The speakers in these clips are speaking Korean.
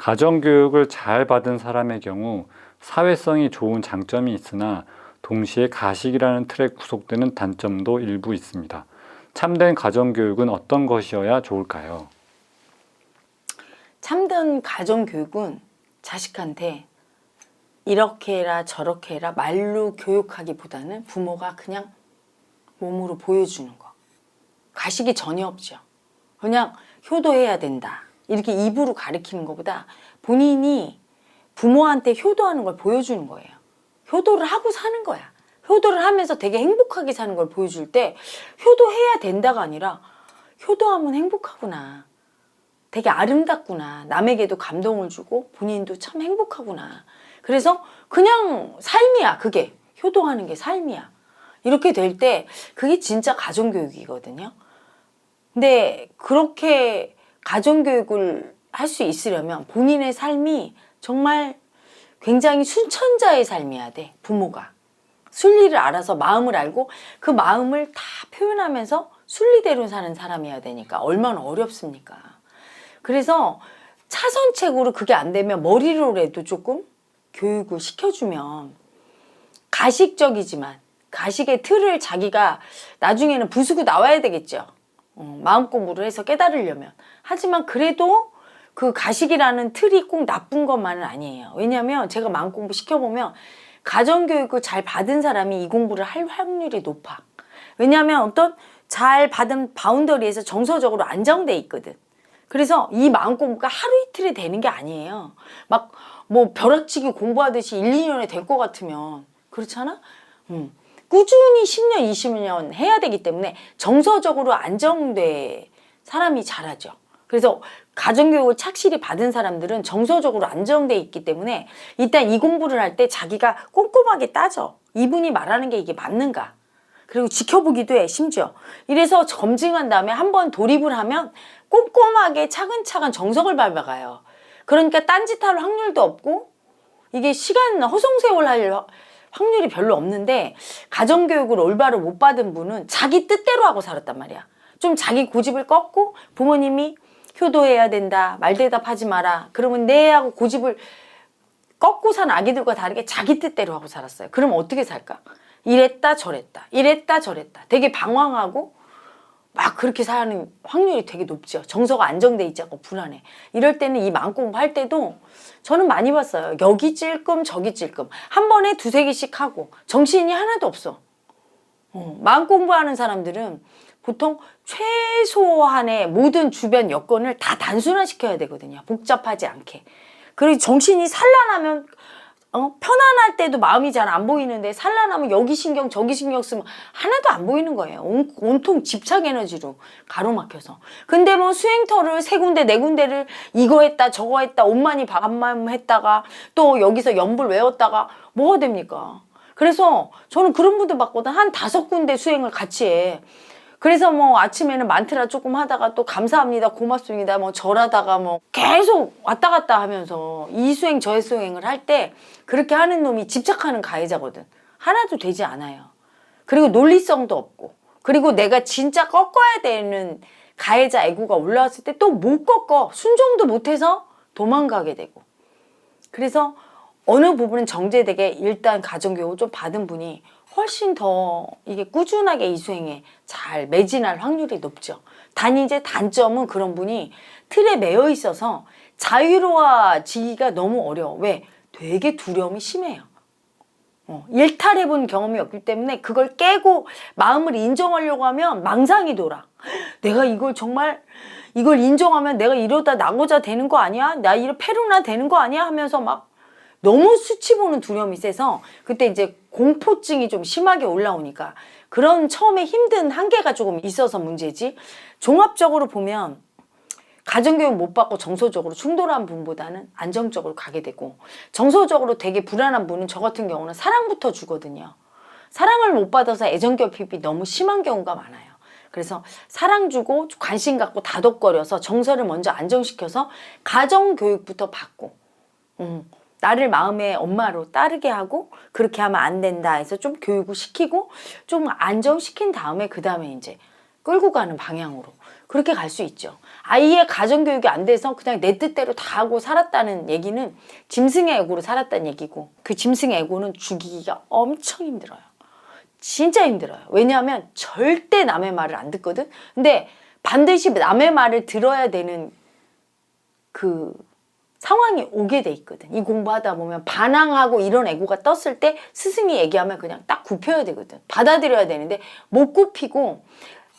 가정교육을 잘 받은 사람의 경우 사회성이 좋은 장점이 있으나 동시에 가식이라는 틀에 구속되는 단점도 일부 있습니다. 참된 가정교육은 어떤 것이어야 좋을까요? 참된 가정 교육은 자식한테 이렇게 해라 저렇게 해라 말로 교육하기보다는 부모가 그냥 몸으로 보여주는 거. 가식이 전혀 없죠. 그냥 효도해야 된다. 이렇게 입으로 가리키는 것보다 본인이 부모한테 효도하는 걸 보여주는 거예요. 효도를 하고 사는 거야. 효도를 하면서 되게 행복하게 사는 걸 보여줄 때 효도해야 된다가 아니라 효도하면 행복하구나. 되게 아름답구나. 남에게도 감동을 주고 본인도 참 행복하구나. 그래서 그냥 삶이야, 그게. 효도하는 게 삶이야. 이렇게 될 때 그게 진짜 가정교육이거든요. 근데 그렇게 가정교육을 할 수 있으려면 본인의 삶이 정말 굉장히 순천자의 삶이어야 돼, 부모가. 순리를 알아서 마음을 알고 그 마음을 다 표현하면서 순리대로 사는 사람이어야 되니까 얼마나 어렵습니까? 그래서 차선책으로 그게 안 되면 머리로라도 조금 교육을 시켜주면 가식적이지만 가식의 틀을 자기가 나중에는 부수고 나와야 되겠죠. 어, 마음 공부를 해서 깨달으려면. 하지만 그래도 그 가식이라는 틀이 꼭 나쁜 것만은 아니에요. 왜냐하면 제가 마음 공부 시켜보면 가정교육을 잘 받은 사람이 이 공부를 할 확률이 높아. 왜냐하면 어떤 잘 받은 바운더리에서 정서적으로 안정돼 있거든. 그래서 이 마음 공부가 하루 이틀에 되는 게 아니에요. 막 뭐 벼락치기 공부하듯이 1, 2년에 될 것 같으면 그렇잖아? 음. 꾸준히 10년, 20년 해야 되기 때문에 정서적으로 안정돼 사람이 잘하죠. 그래서 가정교육을 착실히 받은 사람들은 정서적으로 안정돼 있기 때문에 일단 이 공부를 할 때 자기가 꼼꼼하게 따져. 이분이 말하는 게 이게 맞는가. 그리고 지켜보기도 해, 심지어. 이래서 검증한 다음에 한번 돌입을 하면 꼼꼼하게 차근차근 정석을 밟아가요. 그러니까 딴짓할 확률도 없고 이게 시간 허송세월 할 확률이 별로 없는데 가정교육을 올바로 못 받은 분은 자기 뜻대로 하고 살았단 말이야. 좀 자기 고집을 꺾고 부모님이 효도해야 된다. 말 대답하지 마라. 그러면 네 하고 고집을 꺾고 산 아기들과 다르게 자기 뜻대로 하고 살았어요. 그럼 어떻게 살까? 이랬다 저랬다. 이랬다 저랬다. 되게 방황하고 막 그렇게 사는 확률이 되게 높죠. 정서가 안정돼 있지 않고 불안해. 이럴 때는 이 마음 공부할 때도 저는 많이 봤어요. 여기 찔끔 저기 찔끔. 한 번에 두세 개씩 하고 정신이 하나도 없어. 어, 마음 공부하는 사람들은 보통 최소한의 모든 주변 여건을 다 단순화시켜야 되거든요. 복잡하지 않게. 그리고 정신이 산란하면 어? 편안할 때도 마음이 잘 안 보이는데 산란하면 여기 신경 저기 신경 쓰면 하나도 안 보이는 거예요. 온, 온통 집착 에너지로 가로막혀서. 근데 뭐 수행터를 세 군데 네 군데를 이거 했다 저거 했다 옷만이 반만 했다가 또 여기서 연불 외웠다가 뭐가 됩니까? 그래서 저는 그런 분들 봤거든. 한 다섯 군데 수행을 같이 해. 그래서 뭐 아침에는 만트라 조금 하다가 또 감사합니다, 고맙습니다, 뭐 절하다가 뭐 계속 왔다 갔다 하면서 이 수행 저 수행을 할 때 그렇게 하는 놈이 집착하는 가해자거든. 하나도 되지 않아요. 그리고 논리성도 없고 그리고 내가 진짜 꺾어야 되는 가해자 애고가 올라왔을 때 또 못 꺾어 순종도 못해서 도망가게 되고 그래서 어느 부분은 정제되게 일단 가정교육을 좀 받은 분이 훨씬 더 이게 꾸준하게 이 수행에 잘 매진할 확률이 높죠. 단 이제 단점은 그런 분이 틀에 매여 있어서 자유로워지기가 너무 어려워. 왜? 되게 두려움이 심해요. 어, 일탈해 본 경험이 없기 때문에 그걸 깨고 마음을 인정하려고 하면 망상이 돌아. 내가 이걸 정말 이걸 인정하면 내가 이러다 낙오자 되는 거 아니야? 나 이러 페루나 되는 거 아니야? 하면서 막 너무 수치 보는 두려움이 세서 그때 이제 공포증이 좀 심하게 올라오니까 그런 처음에 힘든 한계가 조금 있어서 문제지 종합적으로 보면 가정교육 못 받고 정서적으로 충돌한 분보다는 안정적으로 가게 되고 정서적으로 되게 불안한 분은 저 같은 경우는 사랑부터 주거든요. 사랑을 못 받아서 애정결핍이 너무 심한 경우가 많아요. 그래서 사랑 주고 관심 갖고 다독거려서 정서를 먼저 안정시켜서 가정교육부터 받고 음, 나를 마음의 엄마로 따르게 하고 그렇게 하면 안 된다 해서 좀 교육을 시키고 좀 안정시킨 다음에 그 다음에 이제 끌고 가는 방향으로 그렇게 갈 수 있죠. 아이의 가정교육이 안 돼서 그냥 내 뜻대로 다 하고 살았다는 얘기는 짐승의 애고로 살았다는 얘기고 그 짐승의 애고는 죽이기가 엄청 힘들어요. 진짜 힘들어요. 왜냐하면 절대 남의 말을 안 듣거든. 근데 반드시 남의 말을 들어야 되는 그 상황이 오게 돼 있거든. 이 공부하다 보면 반항하고 이런 애고가 떴을 때 스승이 얘기하면 그냥 딱 굽혀야 되거든. 받아들여야 되는데 못 굽히고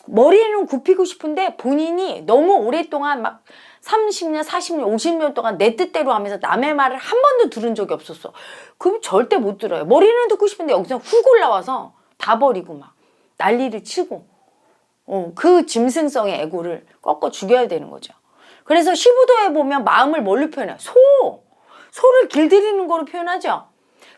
머리는 굽히고 싶은데 본인이 너무 오랫동안 막 30년, 40년, 50년 동안 내 뜻대로 하면서 남의 말을 한 번도 들은 적이 없었어. 그럼 절대 못 들어요. 머리는 듣고 싶은데 여기서 훅 올라와서 다 버리고 막 난리를 치고 어, 그 짐승성의 애고를 꺾어 죽여야 되는 거죠. 그래서 시부도에 보면 마음을 뭘로 표현해요? 소! 소를 길들이는 거로 표현하죠.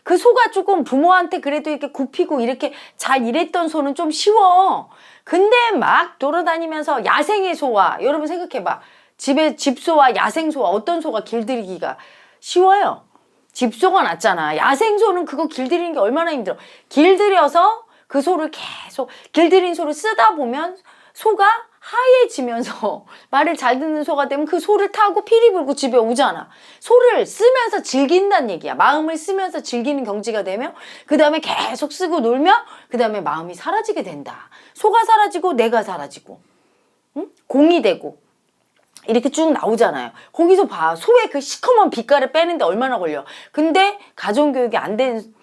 그 소가 조금 부모한테 그래도 이렇게 굽히고 이렇게 잘 일했던 소는 좀 쉬워. 근데 막 돌아다니면서 야생의 소와 여러분 생각해봐. 집에 집소와 야생소와 어떤 소가 길들이기가 쉬워요. 집소가 낫잖아. 야생소는 그거 길들이는 게 얼마나 힘들어. 길들여서 그 소를 계속 길들인 소를 쓰다 보면 소가 하얘지면서 말을 잘 듣는 소가 되면 그 소를 타고 피리 불고 집에 오잖아. 소를 쓰면서 즐긴다는 얘기야. 마음을 쓰면서 즐기는 경지가 되면 그 다음에 계속 쓰고 놀면 그 다음에 마음이 사라지게 된다. 소가 사라지고 내가 사라지고 응? 공이 되고 이렇게 쭉 나오잖아요. 거기서 봐. 소의 그 시커먼 빛깔을 빼는데 얼마나 걸려. 근데 가정교육이 안 된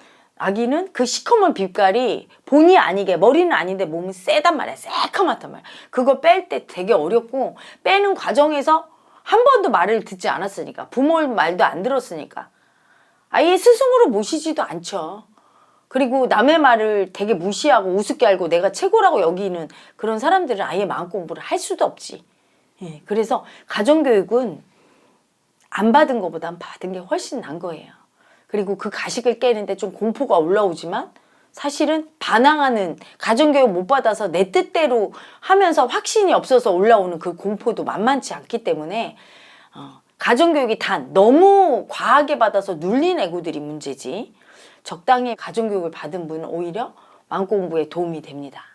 아기는 그 시커먼 빛깔이 본의 아니게 머리는 아닌데 몸은 세단 말이야. 새카맣단 말이야. 그거 뺄 때 되게 어렵고 빼는 과정에서 한 번도 말을 듣지 않았으니까 부모 말도 안 들었으니까 아예 스승으로 모시지도 않죠. 그리고 남의 말을 되게 무시하고 우습게 알고 내가 최고라고 여기는 그런 사람들은 아예 마음 공부를 할 수도 없지. 예, 그래서 가정교육은 안 받은 것보단 받은 게 훨씬 난 거예요. 그리고 그 가식을 깨는데 좀 공포가 올라오지만 사실은 반항하는 가정교육 못 받아서 내 뜻대로 하면서 확신이 없어서 올라오는 그 공포도 만만치 않기 때문에 어, 가정교육이 단 너무 과하게 받아서 눌린 애구들이 문제지 적당히 가정교육을 받은 분은 오히려 마음 공부에 도움이 됩니다.